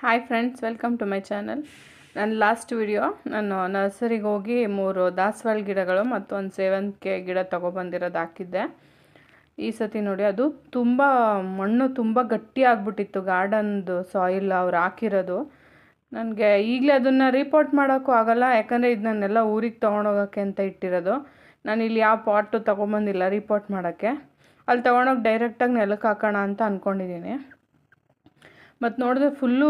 Hi friends welcome to my channel ನನ್ನ last video ನಾನು ನರ್ಸರಿಗೆ ಹೋಗಿ ಮೂರು ದಾಸವಾಳ ಗಿಡಗಳು ಮತ್ತು ಒಂದು ಸೇವಂತಿಗೆ ಗಿಡ ತೊಗೊಬಂದಿರೋದು ಹಾಕಿದ್ದೆ. ಈ ಸತಿ ನೋಡಿ, ಅದು ತುಂಬ ಮಣ್ಣು ತುಂಬ ಗಟ್ಟಿ ಆಗಿಬಿಟ್ಟಿತ್ತು ಗಾರ್ಡನ್ದು ಸಾಯಿಲ್ ಅವ್ರು ಹಾಕಿರೋದು. ನನಗೆ ಈಗಲೇ ಅದನ್ನು ರಿಪೋರ್ಟ್ ಮಾಡೋಕ್ಕೂ ಆಗೋಲ್ಲ, ಯಾಕಂದರೆ ಇದು ನನ್ನೆಲ್ಲ ಊರಿಗೆ ತೊಗೊಂಡೋಗೋಕ್ಕೆ ಅಂತ ಇಟ್ಟಿರೋದು. ನಾನು ಇಲ್ಲಿ ಯಾವ ಪಾಟು ತೊಗೊಂಬಂದಿಲ್ಲ ರಿಪೋರ್ಟ್ ಮಾಡೋಕ್ಕೆ. ಅಲ್ಲಿ ತೊಗೊಂಡೋಗಿ ಡೈರೆಕ್ಟಾಗಿ ನೆಲಕ್ಕೆ ಹಾಕೋಣ ಅಂತ ಅಂದ್ಕೊಂಡಿದ್ದೀನಿ ಮತ್ತು ನೋಡಿದ್ರೆ ಫುಲ್ಲು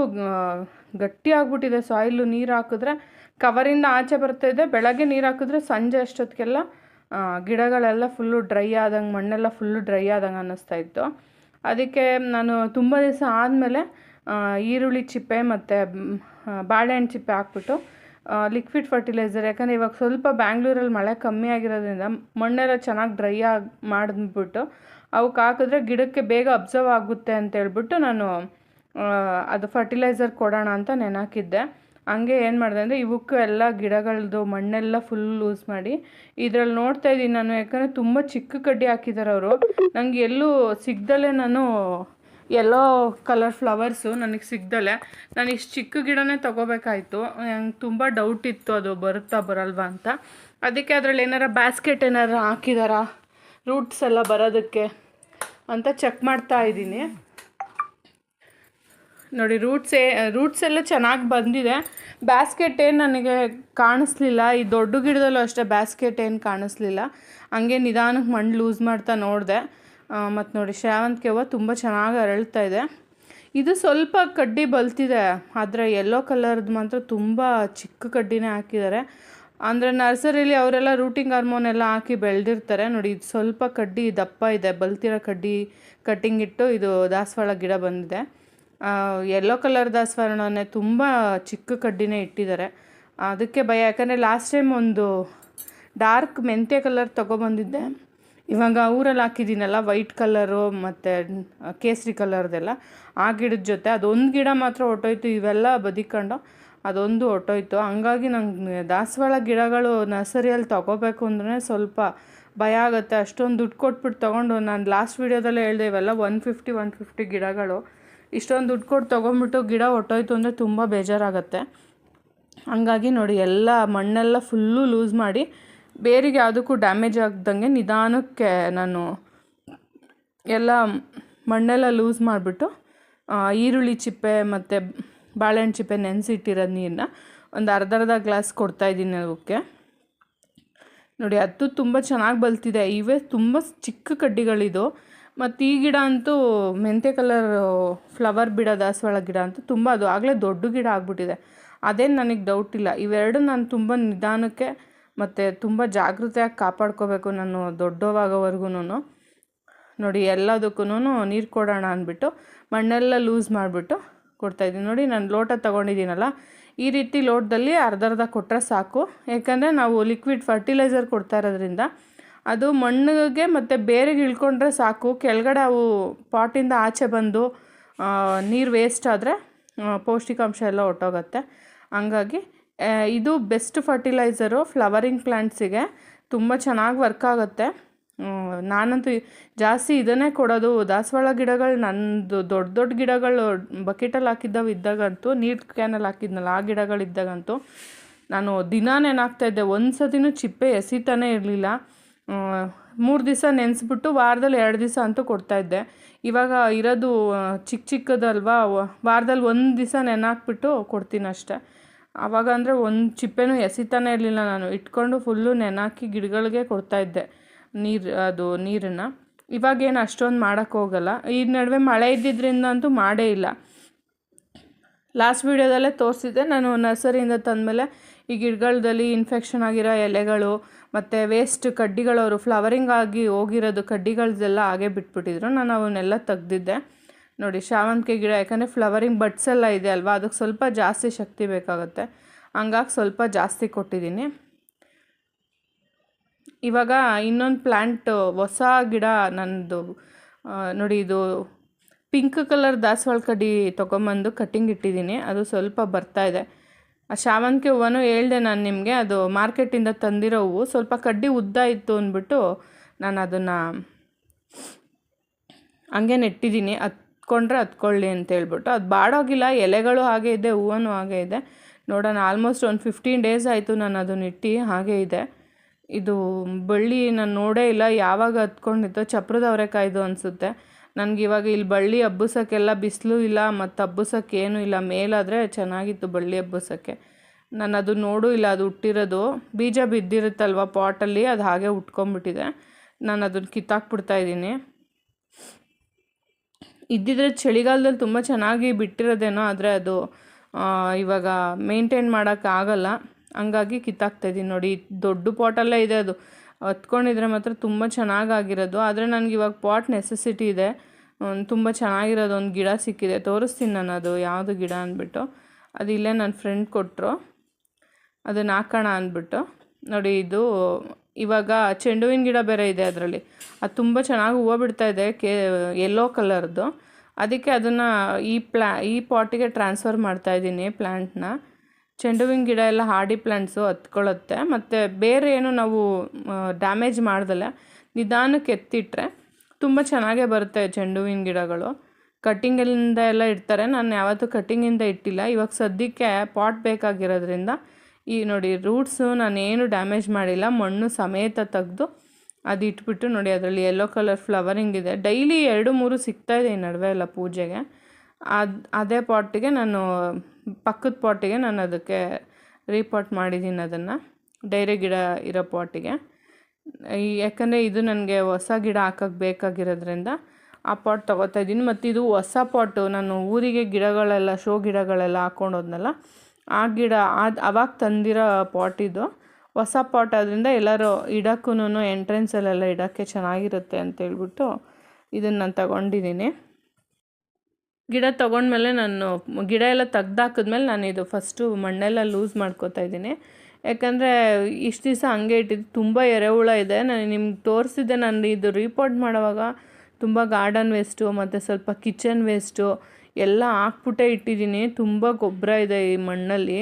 ಗಟ್ಟಿ ಆಗಿಬಿಟ್ಟಿದೆ ಸಾಯಿಲು ನೀರು ಹಾಕಿದ್ರೆ ಕವರಿಂದ ಆಚೆ ಬರ್ತಾ ಇದೆ. ಬೆಳಗ್ಗೆ ನೀರು ಹಾಕಿದ್ರೆ ಸಂಜೆ ಅಷ್ಟೊತ್ತಿಗೆಲ್ಲ ಗಿಡಗಳೆಲ್ಲ ಫುಲ್ಲು ಡ್ರೈ ಆದಂಗೆ, ಮಣ್ಣೆಲ್ಲ ಫುಲ್ಲು ಡ್ರೈ ಆದಂಗೆ ಅನ್ನಿಸ್ತಾ ಇತ್ತು. ಅದಕ್ಕೆ ನಾನು ತುಂಬ ದಿವಸ ಆದಮೇಲೆ ಈರುಳ್ಳಿ ಚಿಪ್ಪೆ ಮತ್ತು ಬಾಳೆಹಣ್ಣು ಚಿಪ್ಪೆ ಹಾಕ್ಬಿಟ್ಟು ಲಿಕ್ವಿಡ್ ಫರ್ಟಿಲೈಸರ್ ಯಾಕಂದರೆ ಇವಾಗ ಸ್ವಲ್ಪ ಬ್ಯಾಂಗ್ಳೂರಲ್ಲಿ ಮಳೆ ಕಮ್ಮಿ ಆಗಿರೋದ್ರಿಂದ ಮಣ್ಣೆಲ್ಲ ಚೆನ್ನಾಗಿ ಡ್ರೈ ಆಗಿ ಮಾಡಿದ್ಬಿಟ್ಟು ಅವಕ್ಕೆ ಹಾಕಿದ್ರೆ ಗಿಡಕ್ಕೆ ಬೇಗ ಅಬ್ಸರ್ವ್ ಆಗುತ್ತೆ ಅಂತ ಹೇಳ್ಬಿಟ್ಟು ನಾನು ಅದು ಫರ್ಟಿಲೈಸರ್ ಕೊಡೋಣ ಅಂತ ನೆನಾಕಿದ್ದೆ. ಹಂಗೆ ಏನು ಮಾಡಿದೆ ಅಂದರೆ ಇವಕ್ಕೂ ಎಲ್ಲ ಗಿಡಗಳದ್ದು ಮಣ್ಣೆಲ್ಲ ಫುಲ್ ಲೂಸ್ ಮಾಡಿ ಇದರಲ್ಲಿ ನೋಡ್ತಾ ಇದ್ದೀನಿ ನಾನು, ಯಾಕಂದರೆ ತುಂಬ ಚಿಕ್ಕ ಕಡ್ಡಿ ಹಾಕಿದ್ದಾರೆ ಅವರು. ನನಗೆ ಎಲ್ಲೂ ಸಿಗ್ದಲೇ ನಾನು ಎಲ್ಲೋ ಕಲರ್ ಫ್ಲವರ್ಸು ನನಗೆ ಸಿಗ್ದಲೆ. ನಾನು ಇಷ್ಟು ಚಿಕ್ಕ ಗಿಡನೇ ತೊಗೋಬೇಕಾಯ್ತು. ನಂಗೆ ತುಂಬ ಡೌಟ್ ಇತ್ತು ಅದು ಬರುತ್ತಾ ಬರಲ್ವಾ ಅಂತ. ಅದಕ್ಕೆ ಅದರಲ್ಲಿ ಏನಾರ ಬ್ಯಾಸ್ಕೆಟ್ ಏನಾರು ಹಾಕಿದಾರಾ? ರೂಟ್ಸ್ ಎಲ್ಲ ಬರೋದಕ್ಕೆ ಅಂತ ಚೆಕ್ ಮಾಡ್ತಾ ಇದ್ದೀನಿ. ನೋಡಿ ರೂಟ್ಸ್ ರೂಟ್ಸ್ ಎಲ್ಲ ಚೆನ್ನಾಗಿ ಬಂದಿದೆ. ಬ್ಯಾಸ್ಕೆಟ್ ಏನು ನನಗೆ ಕಾಣಿಸ್ಲಿಲ್ಲ. ಈ ದೊಡ್ಡ ಗಿಡದಲ್ಲೂ ಅಷ್ಟೇ ಬ್ಯಾಸ್ಕೆಟ್ ಏನು ಕಾಣಿಸ್ಲಿಲ್ಲ. ಹಂಗೆ ನಿಧಾನಕ್ಕೆ ಮಣ್ಣು ಲೂಸ್ ಮಾಡ್ತಾ ನೋಡಿದೆ. ಮತ್ತು ನೋಡಿ ಶ್ರಾವಂತಿಗೆ ಹೂವು ತುಂಬ ಚೆನ್ನಾಗಿ ಅರಳ್ತಾ ಇದೆ. ಇದು ಸ್ವಲ್ಪ ಕಡ್ಡಿ ಬಲ್ತಿದೆ, ಆದರೆ ಯೆಲ್ಲೋ ಕಲರ್ದು ಮಾತ್ರ ತುಂಬ ಚಿಕ್ಕ ಕಡ್ಡಿನೇ ಹಾಕಿದ್ದಾರೆ. ಅಂದರೆ ನರ್ಸರಿಲಿ ಅವರೆಲ್ಲ ರೂಟಿಂಗ್ ಹಾರ್ಮೋನ್ ಎಲ್ಲ ಹಾಕಿ ಬೆಳೆದಿರ್ತಾರೆ. ನೋಡಿ, ಇದು ಸ್ವಲ್ಪ ಕಡ್ಡಿ ದಪ್ಪ ಇದೆ. ಬಲ್ತಿರೋ ಕಡ್ಡಿ ಕಟ್ಟಿಂಗ್ ಇಟ್ಟು ಇದು ದಾಸವಾಳ ಗಿಡ ಬಂದಿದೆ. ಯೆಲ್ಲೋ ಕಲರ್ ದಾಸವಾಳನೇ ತುಂಬ ಚಿಕ್ಕ ಕಡ್ಡಿನೇ ಇಟ್ಟಿದ್ದಾರೆ. ಅದಕ್ಕೆ ಭಯ, ಯಾಕಂದರೆ ಲಾಸ್ಟ್ ಟೈಮ್ ಒಂದು ಡಾರ್ಕ್ ಮೆಂತ್ಯ ಕಲರ್ ತೊಗೊಬಂದಿದ್ದೆ. ಇವಾಗ ಊರಲ್ಲಿ ಹಾಕಿದ್ದೀನಲ್ಲ ವೈಟ್ ಕಲರು ಮತ್ತು ಕೇಸರಿ ಕಲರ್ದೆಲ್ಲ ಆ ಗಿಡದ ಜೊತೆ ಅದೊಂದು ಗಿಡ ಮಾತ್ರ ಹೊಟ್ಟೋಯ್ತು ಇವೆಲ್ಲ ಬದಿಕೊಂಡು ಅದೊಂದು ಹೊಟ್ಟೋಯ್ತು ಹಂಗಾಗಿ ನಂಗೆ ದಾಸವಾಳ ಗಿಡಗಳು ನರ್ಸರಿಯಲ್ಲಿ ತೊಗೋಬೇಕು ಅಂದ್ರೆ ಸ್ವಲ್ಪ ಭಯ ಆಗುತ್ತೆ. ಅಷ್ಟೊಂದು ದುಡ್ಡು ಕೊಟ್ಬಿಟ್ಟು ತೊಗೊಂಡು ನಾನು ಲಾಸ್ಟ್ ವೀಡಿಯೋದಲ್ಲೇ ಹೇಳಿದೆ, ಇವೆಲ್ಲ ಒನ್ ಫಿಫ್ಟಿ ಒನ್ ಫಿಫ್ಟಿ ಗಿಡಗಳು. ಇಷ್ಟೊಂದು ದುಡ್ಡು ಕೊಟ್ಟು ತೊಗೊಂಬಿಟ್ಟು ಗಿಡ ಹೊಟ್ಟೋಯ್ತು ಅಂದರೆ ತುಂಬ ಬೇಜಾರಾಗುತ್ತೆ. ಹಂಗಾಗಿ ನೋಡಿ, ಎಲ್ಲ ಮಣ್ಣೆಲ್ಲ ಫುಲ್ಲು ಲೂಸ್ ಮಾಡಿ ಬೇರಿಗೆ ಯಾವುದಕ್ಕೂ ಡ್ಯಾಮೇಜ್ ಆಗ್ದಂಗೆ ನಿಧಾನಕ್ಕೆ ನಾನು ಎಲ್ಲ ಮಣ್ಣೆಲ್ಲ ಲೂಸ್ ಮಾಡಿಬಿಟ್ಟು ಈರುಳ್ಳಿ ಚಿಪ್ಪೆ ಮತ್ತು ಬಾಳೆಹಣ್ಣು ಚಿಪ್ಪೆ ನೆನೆಸಿಟ್ಟಿರೋ ನೀರನ್ನ ಒಂದು ಅರ್ಧ ಅರ್ಧ ಗ್ಲಾಸ್ ಕೊಡ್ತಾಯಿದ್ದೀನಿ ಅದಕ್ಕೆ. ನೋಡಿ ಅದು ತುಂಬ ಚೆನ್ನಾಗಿ ಬಲ್ತಿದೆ. ಇವೇ ತುಂಬ ಚಿಕ್ಕ ಕಡ್ಡಿಗಳಿದು. ಮತ್ತು ಈ ಗಿಡ ಅಂತೂ ಮೆಂತ್ಯ ಕಲರ್ ಫ್ಲವರ್ ಬಿಡೋ ದಾಸವಾಳ ಗಿಡ ಅಂತೂ ತುಂಬ ಅದು ಆಗಲೇ ದೊಡ್ಡ ಗಿಡ ಆಗಿಬಿಟ್ಟಿದೆ. ಅದೇನು ನನಗೆ ಡೌಟ್ ಇಲ್ಲ. ಇವೆರಡು ನಾನು ತುಂಬ ನಿಧಾನಕ್ಕೆ ಮತ್ತು ತುಂಬ ಜಾಗೃತೆಯಾಗಿ ಕಾಪಾಡ್ಕೋಬೇಕು ನಾನು ದೊಡ್ಡವಾಗೋವರೆಗೂ ನೋಡಿ ಎಲ್ಲದಕ್ಕೂ ನೀರು ಕೊಡೋಣ ಅಂದ್ಬಿಟ್ಟು ಮಣ್ಣೆಲ್ಲ ಲೂಸ್ ಮಾಡಿಬಿಟ್ಟು ಕೊಡ್ತಾಯಿದ್ದೀನಿ ನೋಡಿ, ನಾನು ಲೋಟ ತೊಗೊಂಡಿದ್ದೀನಲ್ಲ, ಈ ರೀತಿ ಲೋಟದಲ್ಲಿ ಅರ್ಧ ಅರ್ಧ ಕೊಟ್ಟರೆ ಸಾಕು. ಯಾಕಂದರೆ ನಾವು ಲಿಕ್ವಿಡ್ ಫರ್ಟಿಲೈಸರ್ ಕೊಡ್ತಾ ಇರೋದ್ರಿಂದ ಅದು ಮಣ್ಣಿಗೆ ಮತ್ತು ಬೇರಿಗೆ ಇಳ್ಕೊಂಡ್ರೆ ಸಾಕು. ಕೆಳಗಡೆ ಅವು ಪಾಟಿಂದ ಆಚೆ ಬಂದು ನೀರು ವೇಸ್ಟ್ ಆದರೆ ಪೌಷ್ಟಿಕಾಂಶ ಎಲ್ಲ ಹೊರ್ಟೋಗತ್ತೆ ಹಂಗಾಗಿ ಇದು ಬೆಸ್ಟ್ ಫರ್ಟಿಲೈಸರು ಫ್ಲವರಿಂಗ್ ಪ್ಲ್ಯಾಂಟ್ಸಿಗೆ ತುಂಬ ಚೆನ್ನಾಗಿ ವರ್ಕ್ ಆಗುತ್ತೆ. ನಾನಂತೂ ಜಾಸ್ತಿ ಇದನ್ನೇ ಕೊಡೋದು. ದಾಸವಾಳ ಗಿಡಗಳು ನಂದು ದೊಡ್ಡ ದೊಡ್ಡ ಗಿಡಗಳು ಬಕೆಟಲ್ಲಿ ಹಾಕಿದ್ದಾವೆ ಇದ್ದಾಗಂತೂ, ನೀರು ಕ್ಯಾನಲ್ಲಿ ಹಾಕಿದ್ನಲ್ಲ, ಆ ಗಿಡಗಳಿದ್ದಾಗಂತೂ, ನಾನು ದಿನ ನೆನಾಗ್ತಾಯಿದ್ದೆ ಒಂದು ಸತಿನೂ ಚಿಪ್ಪೆ ಎಸಿತಾನೇ ಇರಲಿಲ್ಲ. ಮೂರು ದಿವಸ ನೆನೆಸ್ಬಿಟ್ಟು ವಾರದಲ್ಲಿ ಎರಡು ದಿವಸ ಅಂತೂ ಕೊಡ್ತಾಯಿದ್ದೆ ಇವಾಗ ಇರೋದು ಚಿಕ್ಕ ಚಿಕ್ಕದಲ್ವಾ ವಾರದಲ್ಲಿ ಒಂದು ದಿವಸ ನೆನಾಕ್ಬಿಟ್ಟು ಕೊಡ್ತೀನಿ ಅಷ್ಟೆ. ಆವಾಗ ಅಂದರೆ ಒಂದು ಚಿಪ್ಪೆನೂ ಎಸಿತಾನೇ ಇರಲಿಲ್ಲ ನಾನು. ಇಟ್ಕೊಂಡು ಫುಲ್ಲು ನೆನಾಕಿ ಗಿಡಗಳಿಗೆ ಕೊಡ್ತಾಯಿದ್ದೆ ನೀರು, ಅದು ನೀರನ್ನು. ಇವಾಗೇನು ಅಷ್ಟೊಂದು ಮಾಡೋಕ್ಕೆ ಹೋಗಲ್ಲ. ಈ ನಡುವೆ ಮಳೆ ಇದ್ದಿದ್ದರಿಂದ ಅಂತೂ ಮಾಡೇ ಇಲ್ಲ. ಲಾಸ್ಟ್ ವೀಡಿಯೋದಲ್ಲೇ ತೋರಿಸಿದ್ದೆ. ನಾನು ನರ್ಸರಿಯಿಂದ ತಂದಮೇಲೆ ಈ ಗಿಡಗಳಲ್ಲಿ ಇನ್ಫೆಕ್ಷನ್ ಆಗಿರೋ ಎಲೆಗಳು ಮತ್ತು ವೇಸ್ಟ್ ಕಡ್ಡಿಗಳವರು ಫ್ಲವರಿಂಗ್ ಆಗಿ ಹೋಗಿರೋದು ಕಡ್ಡಿಗಳದ್ದೆಲ್ಲ ಹಾಗೆ ಬಿಟ್ಬಿಟ್ಟಿದ್ರು. ನಾನು ಅವನ್ನೆಲ್ಲ ತೆಗ್ದಿದ್ದೆ. ನೋಡಿ ಶಾವಂತಿಗೆ ಗಿಡ, ಯಾಕಂದರೆ ಫ್ಲವರಿಂಗ್ ಬಡ್ಸ್ ಎಲ್ಲ ಇದೆ ಅಲ್ವಾ? ಅದಕ್ಕೆ ಸ್ವಲ್ಪ ಜಾಸ್ತಿ ಶಕ್ತಿ ಬೇಕಾಗುತ್ತೆ. ಹಂಗಾಗಿ ಸ್ವಲ್ಪ ಜಾಸ್ತಿ ಕೊಟ್ಟಿದ್ದೀನಿ. ಇವಾಗ ಇನ್ನೊಂದು ಪ್ಲ್ಯಾಂಟ್ ಹೊಸ ಗಿಡ ನನ್ನದು ನೋಡಿ ಇದು ಪಿಂಕ್ ಕಲರ್ ದಾಸವಾಳ ಕಡ್ಡಿ ತೊಗೊಂಬಂದು ಕಟ್ಟಿಂಗ್ ಇಟ್ಟಿದ್ದೀನಿ. ಅದು ಸ್ವಲ್ಪ ಬರ್ತಾ ಇದೆ. ಆ ಶಾವಂತಿಗೆ ಹೂವನ್ನು ಹೇಳ್ದೆ ನಾನು ನಿಮಗೆ, ಅದು ಮಾರ್ಕೆಟಿಂದ ತಂದಿರೋ ಹೂವು. ಸ್ವಲ್ಪ ಕಡ್ಡಿ ಉದ್ದ ಇತ್ತು ಅಂದ್ಬಿಟ್ಟು ನಾನು ಅದನ್ನು ಹಂಗೆ ನೆಟ್ಟಿದ್ದೀನಿ ಹತ್ಕೊಂಡ್ರೆ ಹತ್ಕೊಳ್ಳಿ ಅಂತ ಹೇಳ್ಬಿಟ್ಟು. ಅದು ಬಾಡೋಗಿಲ್ಲ, ಎಲೆಗಳು ಹಾಗೆ ಇದೆ, ಹೂವನು ಹಾಗೆ ಇದೆ. ನೋಡೋಣ ಆಲ್ಮೋಸ್ಟ್ ಒಂದು ಫಿಫ್ಟೀನ್ ಡೇಸ್ ಆಯಿತು ನಾನು ಅದನ್ನ ಇಟ್ಟು ಹಾಗೆ ಇದೆ. ಇದು ಬಳ್ಳಿ ನಾನು ನೋಡೇ ಇಲ್ಲ, ಯಾವಾಗ ಹತ್ಕೊಂಡಿತ್ತು ಚಪ್ರದ ಅವರೆಕಾಯ್ದು ಅನಿಸುತ್ತೆ. ನನಗೆ ಇವಾಗ ಇಲ್ಲಿ ಬಳ್ಳಿ ಹಬ್ಬಸಕ್ಕೆಲ್ಲ ಬಿಸಿಲು ಇಲ್ಲ, ಮತ್ತು ಹಬ್ಬಸಕ್ಕೆ ಏನೂ ಇಲ್ಲ. ಮೇಲಾದರೆ ಚೆನ್ನಾಗಿತ್ತು ಬಳ್ಳಿ ಹಬ್ಬಸಕ್ಕೆ ನಾನು ಅದು ನೋಡೂ ಇಲ್ಲ, ಅದು ಹುಟ್ಟಿರೋದು. ಬೀಜ ಬಿದ್ದಿರುತ್ತಲ್ವ ಪಾಟಲ್ಲಿ, ಅದು ಹಾಗೆ ಉಟ್ಕೊಂಬಿಟ್ಟಿದೆ. ನಾನು ಅದನ್ನು ಕಿತ್ತಾಕ್ಬಿಡ್ತಾ ಇದ್ದೀನಿ. ಇದ್ದಿದ್ರೆ ಚಳಿಗಾಲದಲ್ಲಿ ತುಂಬ ಚೆನ್ನಾಗಿ ಬಿಟ್ಟಿರೋದೇನೋ, ಆದರೆ ಅದು ಇವಾಗ ಮೇಂಟೈನ್ ಮಾಡೋಕ್ಕಾಗಲ್ಲ ಹಂಗಾಗಿ ಕಿತ್ತಾಕ್ತಾಯಿದ್ದೀನಿ ನೋಡಿ. ದೊಡ್ಡ ಪಾಟಲ್ಲೇ ಇದೆ ಅದು. ಹತ್ಕೊಂಡಿದ್ರೆ ಮಾತ್ರ ತುಂಬ ಚೆನ್ನಾಗಾಗಿರೋದು. ಆದರೆ ನನಗೆ ಇವಾಗ ಪಾಟ್ ನೆಸೆಸಿಟಿ ಇದೆ. ತುಂಬ ಚೆನ್ನಾಗಿರೋದು ಒಂದು ಗಿಡ ಸಿಕ್ಕಿದೆ. ತೋರಿಸ್ತೀನಿ ನಾನು ಅದು, ಯಾವುದು ಗಿಡ ಅಂದ್ಬಿಟ್ಟು. ಅದು ಇಲ್ಲೇ ನನ್ನ ಫ್ರೆಂಡ್ ಕೊಟ್ಟರು ಅದನ್ನು ಹಾಕೋಣ ಅಂದ್ಬಿಟ್ಟು. ನೋಡಿ, ಇದು ಇವಾಗ ಚೆಂಡು ಹೂವಿನ ಗಿಡ ಬೇರೆ ಇದೆ ಅದರಲ್ಲಿ. ಅದು ತುಂಬ ಚೆನ್ನಾಗಿ ಹೂವು ಬಿಡ್ತಾ ಇದೆ, ಕೆ ಯೆಲ್ಲೋ ಕಲರ್ದು ಅದಕ್ಕೆ ಅದನ್ನು ಈ ಪ್ಲಾ, ಈ ಪಾಟಿಗೆ ಟ್ರಾನ್ಸ್ಫರ್ ಮಾಡ್ತಾ ಇದ್ದೀನಿ ಪ್ಲ್ಯಾಂಟ್ನ ಚೆಂಡು ಹೂವಿನ ಗಿಡ ಎಲ್ಲ ಹಾರ್ಡಿ ಪ್ಲ್ಯಾಂಟ್ಸು ಹತ್ಕೊಳ್ಳುತ್ತೆ. ಮತ್ತು ಬೇರೆ ಏನು ನಾವು ಡ್ಯಾಮೇಜ್ ಮಾಡ್ದಲೆ ನಿಧಾನಕ್ಕೆ ಎತ್ತಿಟ್ರೆ ತುಂಬ ಚೆನ್ನಾಗೇ ಬರುತ್ತೆ ಚೆಂಡು ಹೂವಿನ ಗಿಡಗಳು. ಕಟ್ಟಿಂಗಿಂದ ಎಲ್ಲ ಇಡ್ತಾರೆ. ನಾನು ಯಾವತ್ತೂ ಕಟ್ಟಿಂಗಿಂದ ಇಟ್ಟಿಲ್ಲ. ಇವಾಗ ಸದ್ಯಕ್ಕೆ ಪಾಟ್ ಬೇಕಾಗಿರೋದ್ರಿಂದ ಈ ನೋಡಿ ರೂಟ್ಸು ನಾನೇನು ಡ್ಯಾಮೇಜ್ ಮಾಡಿಲ್ಲ. ಮಣ್ಣು ಸಮೇತ ತೆಗೆದು ಅದು ಇಟ್ಬಿಟ್ಟು ನೋಡಿ, ಅದರಲ್ಲಿ ಯೆಲ್ಲೋ ಕಲರ್ ಫ್ಲವರಿಂಗ್ ಇದೆ. ಡೈಲಿ ಎರಡು ಮೂರು ಸಿಗ್ತಾಯಿದೆ ಈ ನಡುವೆ ಎಲ್ಲ ಪೂಜೆಗೆ. ಅದು, ಅದೇ ಪಾಟಿಗೆ ನಾನು, ಪಕ್ಕದ ಪಾಟಿಗೆ ನಾನು ಅದಕ್ಕೆ ರೀಪಾಟ್ ಮಾಡಿದ್ದೀನಿ ಅದನ್ನು. ಡೈರೆ ಗಿಡ ಇರೋ ಪಾಟಿಗೆ. ಯಾಕಂದರೆ ಇದು ನನಗೆ ಹೊಸ ಗಿಡ ಹಾಕಕ್ಕೆ ಬೇಕಾಗಿರೋದ್ರಿಂದ ಆ ಪಾಟ್ ತೊಗೋತಾ ಇದ್ದೀನಿ. ಮತ್ತು ಇದು ಹೊಸ ಪಾಟು, ನಾನು ಊರಿಗೆ ಗಿಡಗಳೆಲ್ಲ, ಶೋ ಗಿಡಗಳೆಲ್ಲ ಹಾಕ್ಕೊಂಡು ಹೋದ್ನಲ್ಲ, ಆ ಗಿಡ ಅದು ಅವಾಗ ತಂದಿರೋ ಪಾಟ್ ಇದು. ಹೊಸ ಪಾಟ್ ಆದ್ದರಿಂದ ಎಲ್ಲರೂ ಇಡಕ್ಕೂ ಎಂಟ್ರೆನ್ಸಲ್ಲೆಲ್ಲ ಇಡೋಕ್ಕೆ ಚೆನ್ನಾಗಿರುತ್ತೆ ಅಂತ ಹೇಳ್ಬಿಟ್ಟು ಇದನ್ನು ನಾನು ತಗೊಂಡಿದ್ದೀನಿ ಗಿಡ ತೊಗೊಂಡ್ಮೇಲೆ ನಾನು ಗಿಡ ಎಲ್ಲ ತೆಗ್ದಾಕಿದ್ಮೇಲೆ ನಾನು ಇದು ಫಸ್ಟು ಮಣ್ಣೆಲ್ಲ ಲೂಸ್ ಮಾಡ್ಕೋತಾ ಇದ್ದೀನಿ. ಯಾಕಂದರೆ ಇಷ್ಟು ದಿವಸ ಹಂಗೆ ಇಟ್ಟಿದ್ದು, ತುಂಬ ಎರೆಹುಳ ಇದೆ. ನಾನು ನಿಮ್ಗೆ ತೋರಿಸಿದ್ದೆ, ನಾನು ಇದು ರಿಪೋರ್ಟ್ ಮಾಡುವಾಗ ತುಂಬ ಗಾರ್ಡನ್ ವೇಸ್ಟು ಮತ್ತು ಸ್ವಲ್ಪ ಕಿಚನ್ ವೇಸ್ಟು ಎಲ್ಲ ಹಾಕ್ಬಿಟ್ಟೆ ಇಟ್ಟಿದ್ದೀನಿ. ತುಂಬ ಗೊಬ್ಬರ ಇದೆ ಈ ಮಣ್ಣಲ್ಲಿ.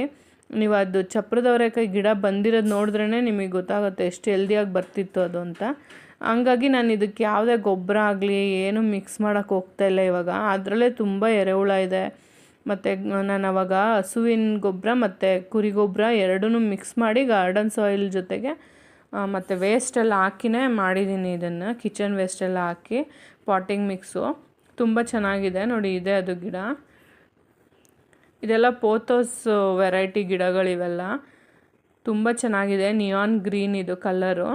ನೀವು ಅದು ಚಪ್ರದವರೆಕಾಯಿ ಗಿಡ ಬಂದಿರೋದು ನೋಡಿದ್ರೇ ನಿಮಗೆ ಗೊತ್ತಾಗುತ್ತೆ, ಎಷ್ಟು ಹೆಲ್ದಿಯಾಗಿ ಬರ್ತಿತ್ತು ಅದು ಅಂತ. ಹಂಗಾಗಿ ನಾನು ಇದಕ್ಕೆ ಯಾವುದೇ ಗೊಬ್ಬರ ಆಗಲಿ, ಏನು ಮಿಕ್ಸ್ ಮಾಡೋಕ್ಕೆ ಹೋಗ್ತಾ ಇಲ್ಲ ಇವಾಗ. ಅದರಲ್ಲೇ ತುಂಬ ಎರೆಹುಳ ಇದೆ. ಮತ್ತು ನಾನು ಅವಾಗ ಹಸುವಿನ ಗೊಬ್ಬರ ಮತ್ತು ಕುರಿ ಗೊಬ್ಬರ ಎರಡೂ ಮಿಕ್ಸ್ ಮಾಡಿ ಗಾರ್ಡನ್ ಸಾಯಿಲ್ ಜೊತೆಗೆ ಮತ್ತು ವೇಸ್ಟೆಲ್ಲ ಹಾಕಿನೇ ಮಾಡಿದ್ದೀನಿ ಇದನ್ನು. ಕಿಚನ್ ವೇಸ್ಟೆಲ್ಲ ಹಾಕಿ ಪಾಟಿಂಗ್ ಮಿಕ್ಸು ತುಂಬ ಚೆನ್ನಾಗಿದೆ ನೋಡಿ, ಇದೆ ಅದು ಗಿಡ. ಇದೆಲ್ಲ ಪೋತೋಸ್ ವೆರೈಟಿ ಗಿಡಗಳಿವೆಲ್ಲ. ತುಂಬ ಚೆನ್ನಾಗಿದೆ ನಿಯಾನ್ ಗ್ರೀನ್ ಇದು ಕಲರು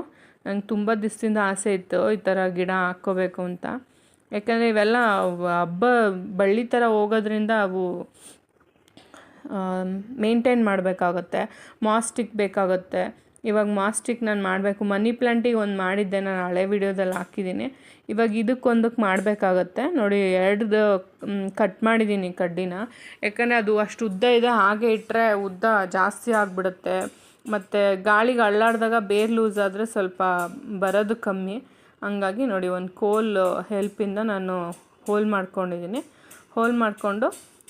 ನಂಗೆ ತುಂಬ ದಿವಸದಿಂದ ಆಸೆ ಇತ್ತು, ಈ ಥರ ಗಿಡ ಹಾಕ್ಕೋಬೇಕು ಅಂತ. ಯಾಕಂದರೆ ಇವೆಲ್ಲ ಹಬ್ಬ, ಬಳ್ಳಿ ಥರ ಹೋಗೋದ್ರಿಂದ ಅವು ಮೇಂಟೈನ್ ಮಾಡಬೇಕಾಗತ್ತೆ. ಮಾಸ್ಟಿಕ್ ಬೇಕಾಗುತ್ತೆ. ಇವಾಗ ಮಾಸ್ಟಿಕ್ ನಾನು ಮಾಡಬೇಕು. ಮನಿ ಪ್ಲ್ಯಾಂಟಿಗೆ ಒಂದು ಮಾಡಿದ್ದೆ, ನಾನು ಹಳೆ ವಿಡಿಯೋದಲ್ಲಿ ಹಾಕಿದ್ದೀನಿ ಇವಾಗ ಇದಕ್ಕೊಂದಕ್ಕೆ ಮಾಡಬೇಕಾಗತ್ತೆ. ನೋಡಿ ಎರಡು ಕಟ್ ಮಾಡಿದ್ದೀನಿ ಕಡ್ಡಿನ. ಯಾಕಂದರೆ ಅದು ಅಷ್ಟು ಉದ್ದ ಇದೆ, ಹಾಗೆ ಇಟ್ಟರೆ ಉದ್ದ ಜಾಸ್ತಿ ಆಗಿಬಿಡುತ್ತೆ. ಮತ್ತು ಗಾಳಿಗೆ ಅಳ್ಳಾಡಿದಾಗ ಬೇರು ಲೂಸ್ ಆದರೆ ಸ್ವಲ್ಪ ಬರೋದು ಕಮ್ಮಿ. ಹಂಗಾಗಿ ನೋಡಿ, ಒಂದು ಕೋಲ್ ಹೆಲ್ಪಿಂದ ನಾನು ಹೋಲ್ ಮಾಡ್ಕೊಂಡಿದ್ದೀನಿ. ಹೋಲ್ ಮಾಡಿಕೊಂಡು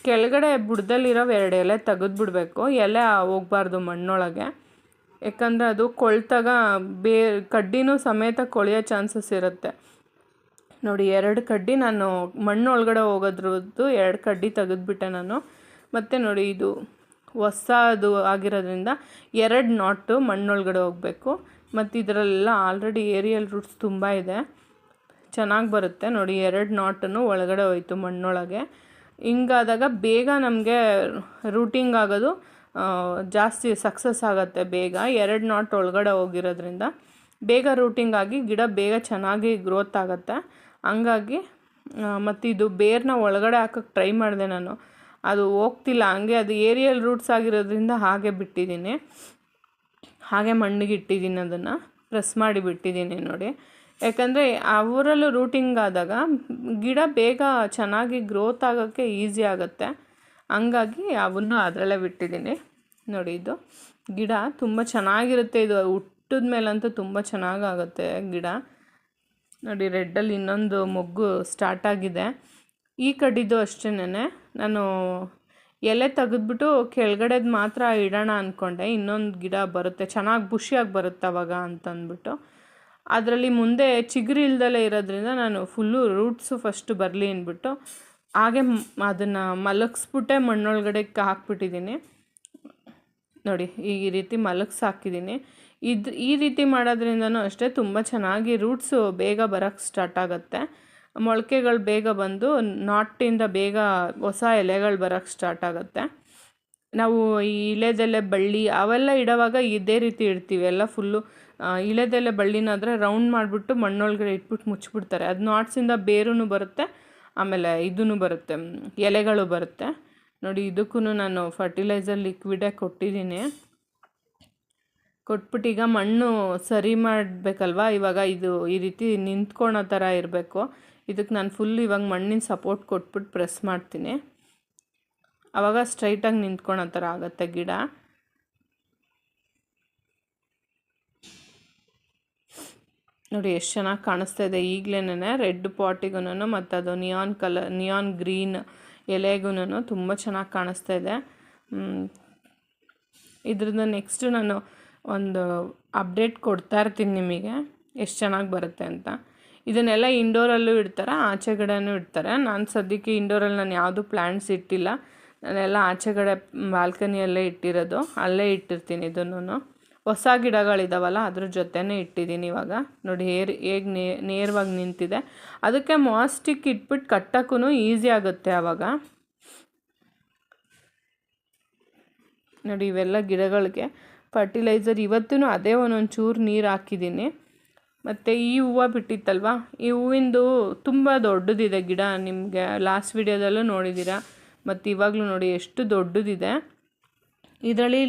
ಕೆಳಗಡೆ ಬುಡದಲ್ಲಿರೋ ಎರಡು ಎಲೆ ತೆಗೆದ್ಬಿಡ್ಬೇಕು ಎಲೆ ಹೋಗ್ಬಾರ್ದು ಮಣ್ಣೊಳಗೆ. ಯಾಕಂದರೆ ಅದು ಕೊಳ್ತಾಗ ಬೇ, ಕಡ್ಡಿನೂ ಸಮೇತ ಕೊಳೆಯೋ ಚಾನ್ಸಸ್ ಇರುತ್ತೆ. ನೋಡಿ, ಎರಡು ಕಡ್ಡಿ ನಾನು ಮಣ್ಣೊಳಗಡೆ ಹೋಗೋದ್ರದ್ದು ಎರಡು ಕಡ್ಡಿ ತೆಗೆದ್ಬಿಟ್ಟೆ ನಾನು. ಮತ್ತು ನೋಡಿ, ಇದು ಹೊಸದು ಆಗಿರೋದ್ರಿಂದ ಎರಡು ನಾಟು ಮಣ್ಣೊಳಗಡೆ ಹೋಗಬೇಕು. ಮತ್ತು ಇದರಲ್ಲೆಲ್ಲ ಆಲ್ರೆಡಿ ಏರಿಯಲ್ ರೂಟ್ಸ್ ತುಂಬ ಇದೆ. ಚೆನ್ನಾಗಿ ಬರುತ್ತೆ ನೋಡಿ, ಎರಡು ನಾಟನ್ನು ಒಳಗಡೆ ಹೋಯ್ತು ಮಣ್ಣೊಳಗೆ. ಹಿಂಗಾದಾಗ ಬೇಗ ನಮಗೆ ರೂಟಿಂಗ್ ಆಗೋದು ಜಾಸ್ತಿ ಸಕ್ಸಸ್ ಆಗುತ್ತೆ ಬೇಗ. ಎರಡು ನಾಟ್ ಒಳಗಡೆ ಹೋಗಿರೋದ್ರಿಂದ ಬೇಗ ರೂಟಿಂಗ್ ಆಗಿ ಗಿಡ ಬೇಗ ಚೆನ್ನಾಗಿ ಗ್ರೋತ್ ಆಗುತ್ತೆ. ಹಂಗಾಗಿ ಮತ್ತು ಇದು ಬೇರ್ನ ಒಳಗಡೆ ಹಾಕೋಕ್ಕೆ ಟ್ರೈ ಮಾಡಿದೆ ನಾನು. ಅದು ಹೋಗ್ತಿಲ್ಲ. ಹಂಗೆ ಅದು ಏರಿಯಲ್ ರೂಟ್ಸ್ ಆಗಿರೋದ್ರಿಂದ ಹಾಗೆ ಬಿಟ್ಟಿದ್ದೀನಿ. ಹಾಗೆ ಮಣ್ಣಿಗೆ ಇಟ್ಟಿದ್ದೀನಿ ಅದನ್ನು. ಪ್ರೆಸ್ ಮಾಡಿ ಬಿಟ್ಟಿದ್ದೀನಿ ನೋಡಿ. ಯಾಕಂದರೆ ಅವರಲ್ಲೂ ರೂಟಿಂಗ್ ಆದಾಗ ಗಿಡ ಬೇಗ ಚೆನ್ನಾಗಿ ಗ್ರೋತ್ ಆಗೋಕ್ಕೆ ಈಸಿ ಆಗುತ್ತೆ. ಹಂಗಾಗಿ ಅವನ್ನು ಅದರಲ್ಲೇ ಬಿಟ್ಟಿದ್ದೀನಿ. ನೋಡಿ ಇದು. ಗಿಡ ತುಂಬ ಚೆನ್ನಾಗಿರುತ್ತೆ. ಇದು ಹುಟ್ಟಿದ ಮೇಲಂತೂ ತುಂಬ ಚೆನ್ನಾಗಾಗುತ್ತೆ ಗಿಡ. ನೋಡಿ, ರೆಡ್ಡಲ್ಲಿ ಇನ್ನೊಂದು ಮೊಗ್ಗು ಸ್ಟಾರ್ಟ್ ಆಗಿದೆ. ಈ ಕಡ್ಡಿದ್ದು ಅಷ್ಟೇನೆ ನಾನು ಎಲೆ ತೆಗೆದ್ಬಿಟ್ಟು ಕೆಳಗಡೆದು ಮಾತ್ರ ಇಡೋಣ ಅಂದ್ಕೊಂಡೆ ಇನ್ನೊಂದು ಗಿಡ ಬರುತ್ತೆ. ಚೆನ್ನಾಗಿ ಬುಷಿಯಾಗಿ ಬರುತ್ತೆ ಅವಾಗ ಅಂತಂದ್ಬಿಟ್ಟು. ಅದರಲ್ಲಿ ಮುಂದೆ ಚಿಗುರು ಇಲ್ದಲೇ ಇರೋದ್ರಿಂದ ನಾನು ಫುಲ್ಲು ರೂಟ್ಸು ಫಸ್ಟು ಬರಲಿ ಅಂದ್ಬಿಟ್ಟು ಹಾಗೆ ಅದನ್ನು ಮಲಗಿಸ್ಬಿಟ್ಟೆ ಮಣ್ಣೊಳಗಡೆ ಹಾಕ್ಬಿಟ್ಟಿದ್ದೀನಿ. ನೋಡಿ, ಈ ರೀತಿ ಮಲಗ್ಸಿ ಹಾಕಿದ್ದೀನಿ. ಇದು, ಈ ರೀತಿ ಮಾಡೋದ್ರಿಂದನೂ ಅಷ್ಟೇ ತುಂಬ ಚೆನ್ನಾಗಿ ರೂಟ್ಸು ಬೇಗ ಬರೋಕ್ಕೆ ಸ್ಟಾರ್ಟ್ ಆಗುತ್ತೆ. ಮೊಳಕೆಗಳು ಬೇಗ ಬಂದು ನಾಟಿಂದ ಬೇಗ ಹೊಸ ಎಲೆಗಳು ಬರೋಕ್ಕೆ ಸ್ಟಾರ್ಟ್ ಆಗುತ್ತೆ. ನಾವು ಈ ಇಳೆದೆಲೆ ಬಳ್ಳಿ ಅವೆಲ್ಲ ಇಡೋವಾಗ ಇದೇ ರೀತಿ ಇಡ್ತೀವಿ. ಎಲ್ಲ ಫುಲ್ಲು ಇಳೆದೆಲೆ ಬಳ್ಳಿನಾದರೆ ರೌಂಡ್ ಮಾಡಿಬಿಟ್ಟು ಮಣ್ಣೊಳಗಡೆ ಇಟ್ಬಿಟ್ಟು ಮುಚ್ಚಿಬಿಡ್ತಾರೆ ಅದು ನಾಟ್ಸಿಂದ ಬೇರೂ ಬರುತ್ತೆ, ಆಮೇಲೆ ಇದೂ ಬರುತ್ತೆ ಎಲೆಗಳು ಬರುತ್ತೆ. ನೋಡಿ ಇದಕ್ಕೂ ನಾನು ಫರ್ಟಿಲೈಸರ್ ಲಿಕ್ವಿಡೇ ಕೊಟ್ಟಿದ್ದೀನಿ. ಕೊಟ್ಬಿಟ್ಟು ಈಗ ಮಣ್ಣು ಸರಿ ಮಾಡಬೇಕಲ್ವಾ? ಇವಾಗ ಇದು ಈ ರೀತಿ ನಿಂತ್ಕೊಳೋ ಥರ ಇರಬೇಕು. ಇದಕ್ಕೆ ನಾನು ಫುಲ್ ಇವಾಗ ಮಣ್ಣಿನ ಸಪೋರ್ಟ್ ಕೊಟ್ಬಿಟ್ಟು ಪ್ರೆಸ್ ಮಾಡ್ತೀನಿ. ಆವಾಗ ಸ್ಟ್ರೈಟಾಗಿ ನಿಂತ್ಕೊಳೋ ಥರ ಆಗುತ್ತೆ ಗಿಡ. ನೋಡಿ ಎಷ್ಟು ಚೆನ್ನಾಗಿ ಕಾಣಿಸ್ತಾ ಇದೆ. ಈಗಲೇ ರೆಡ್ ಪಾಟಿಗೂ ಮತ್ತು ಅದು ನಿಯಾನ್ ಕಲರ್ ನಿಯಾನ್ ಗ್ರೀನ್ ಎಲೆಗೂ ತುಂಬ ಚೆನ್ನಾಗಿ ಕಾಣಿಸ್ತಾ ಇದೆ. ಇದ್ರದ್ದು ನೆಕ್ಸ್ಟ್ ನಾನು ಒಂದು ಅಪ್ಡೇಟ್ ಕೊಡ್ತಾ ಇರ್ತೀನಿ ನಿಮಗೆ. ಎಷ್ಟು ಚೆನ್ನಾಗಿ ಬರುತ್ತೆ ಅಂತ. ಇದನ್ನೆಲ್ಲ ಇಂಡೋರಲ್ಲೂ ಇಡ್ತಾರೆ, ಆಚೆಗಡೆನೂ ಇಡ್ತಾರೆ. ನಾನು ಸದ್ಯಕ್ಕೆ ಇಂಡೋರಲ್ಲಿ ನಾನು ಯಾವುದು ಪ್ಲ್ಯಾಂಟ್ಸ್ ಇಟ್ಟಿಲ್ಲ. ನಾನೆಲ್ಲ ಆಚೆಗಡೆ ಬಾಲ್ಕನಿಯಲ್ಲೇ ಇಟ್ಟಿರೋದು. ಅಲ್ಲೇ ಇಟ್ಟಿರ್ತೀನಿ ಇದನ್ನು ಹೊಸ ಗಿಡಗಳಿದಾವಲ್ಲ, ಅದ್ರ ಜೊತೆನೇ ಇಟ್ಟಿದ್ದೀನಿ ಇವಾಗ. ನೋಡಿ, ಹೇರ್, ಹೇಗೆ ನೇ, ನೇರವಾಗಿ ನಿಂತಿದೆ. ಅದಕ್ಕೆ ಮಾಸ್ಟಿಕ್ ಇಟ್ಬಿಟ್ಟು ಕಟ್ಟೋಕ್ಕೂ ಈಸಿ ಆಗುತ್ತೆ ಆವಾಗ ನೋಡಿ, ಇವೆಲ್ಲ ಗಿಡಗಳಿಗೆ. ಫರ್ಟಿಲೈಸರ್ ಇವತ್ತೂ ಅದೇ ಒಂದೊಂದು ಚೂರು ನೀರು ಹಾಕಿದ್ದೀನಿ. ಮತ್ತು ಈ ಹೂವು ಬಿಟ್ಟಿತ್ತಲ್ವ? ಈ ಹೂವಿಂದು ತುಂಬ ದೊಡ್ಡದಿದೆ ಗಿಡ. ನಿಮಗೆ ಲಾಸ್ಟ್ ವಿಡಿಯೋದಲ್ಲೂ ನೋಡಿದ್ದೀರಾ ಮತ್ತು ಇವಾಗಲೂ ನೋಡಿ ಎಷ್ಟು ದೊಡ್ಡದಿದೆ. ಇದರಲ್ಲಿ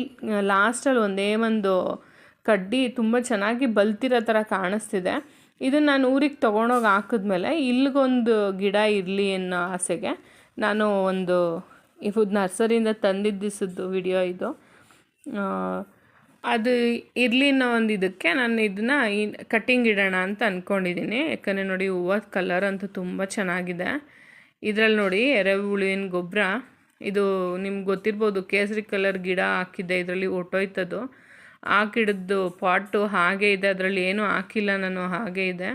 ಲಾಸ್ಟಲ್ಲಿ ಒಂದೇ ಒಂದು ಕಡ್ಡಿ ತುಂಬ ಚೆನ್ನಾಗಿ ಬಲ್ತಿರೋ ಥರ ಕಾಣಿಸ್ತಿದೆ. ಇದನ್ನು ನಾನು ಊರಿಗೆ ತೊಗೊಂಡೋಗಿ ಹಾಕಿದ್ಮೇಲೆ ಇಲ್ಲಿಗೊಂದು ಗಿಡ ಇರಲಿ ಅನ್ನೋ ಆಸೆಗೆ ನಾನು ಒಂದು ಇದು ನರ್ಸರಿಯಿಂದ ತಂದಿದ್ದಿಸಿದ್ದು ವಿಡಿಯೋ ಇದು. ಅದು ಇರಲಿ ಅನ್ನೋ ಒಂದು ಇದಕ್ಕೆ ನಾನು ಇದನ್ನ ಕಟ್ಟಿಂಗ್ ಇಡೋಣ ಅಂತ ಅಂದ್ಕೊಂಡಿದ್ದೀನಿ ಯಾಕಂದರೆ ನೋಡಿ ಹೂವದ ಕಲರ್ ಅಂತೂ ತುಂಬ ಚೆನ್ನಾಗಿದೆ. ಇದರಲ್ಲಿ ನೋಡಿ ಎರೆಹುಳುವಿನ ಗೊಬ್ಬರ ಇದು ನಿಮ್ಗೆ ಗೊತ್ತಿರ್ಬೋದು ಕೇಸರಿ ಕಲರ್ ಗಿಡ ಹಾಕಿದ್ದೆ, ಇದರಲ್ಲಿ ಒಟ್ಟೋಯ್ತದ್ದು. ಆ ಗಿಡದ್ದು ಪಾಟು ಹಾಗೆ ಇದೆ, ಅದರಲ್ಲಿ ಏನೂ ಹಾಕಿಲ್ಲ ನಾನು, ಹಾಗೆ ಇದೆ.